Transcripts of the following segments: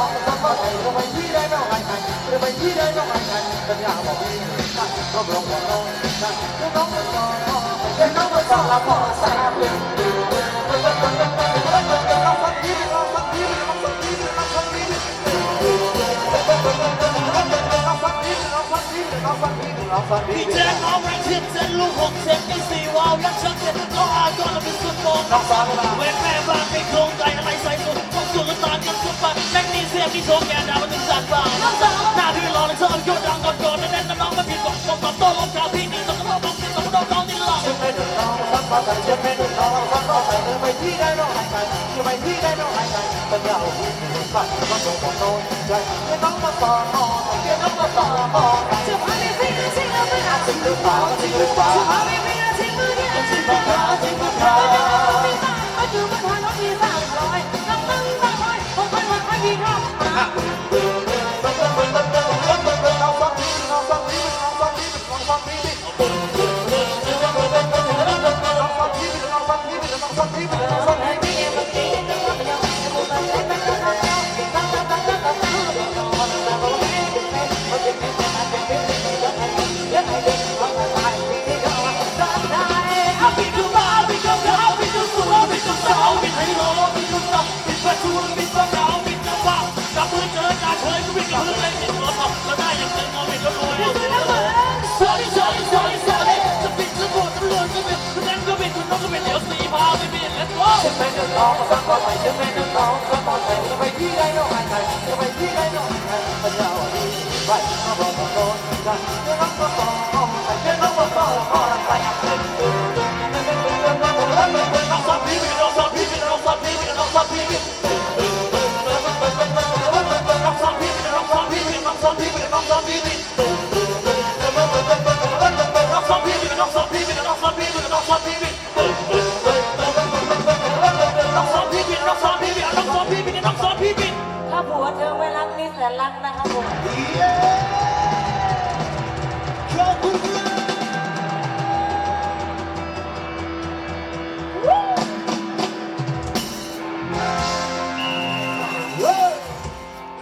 องทำอะไรก็ไปที่ได้น้องไอ้ไข่ก็ไปที่ได้น้องไอ้ไข่กันยาบอกพี่ตั้งก็ร้องว่าน้องตั้งก็น้องก็ร้องเป็นน้องก็ร้องละพอใส่เป็นพี่แจ๊คน้องแรงเทียบเส้นลูกหกเส้นไม่สี่วาวยักษ์ชักเจ็ดก็อาย้อนเป็นสุดโต่งน้องฟ้าเวลาแม่แม่บ้านไม่คง ที่โชว์แกดาวมันถึงสั่นเปล่าหน้าที่รอในเชิญยศดังก่อนก่อนแน่นน้องไม่ผิดบอกบอกตอบโต้ลงกาวพี่นี่ต้องต้องต้องต้องต้องต้องที่หลังฉันเป็นน้องฟังมาใส่ฉันเป็นน้องฟังมาใส่จะไปที่ใดน้องหายใจจะไปที่ใดน้องหายใจสัญญาบอกพี่ไม่ก็ส่งของโทษใจแค่น้องมาสอนแค่น้องมาสอนจะพาไปฟินซิงเอาไปหาจริงหรือเปล่าจริงหรือเปล่าจะพาไปฟินซิงมือเนี่ยจริงหรือเปล่าจริงหรือเปล่าเอา Viva la bandera. Right, I'm on the road, น้องสาวพี่เป็นถ้าผัวเธอไม่รักนี่แสนรักนะครับผมขอบคุณครับ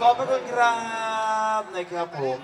ขอบพระคุณครับนะครับผม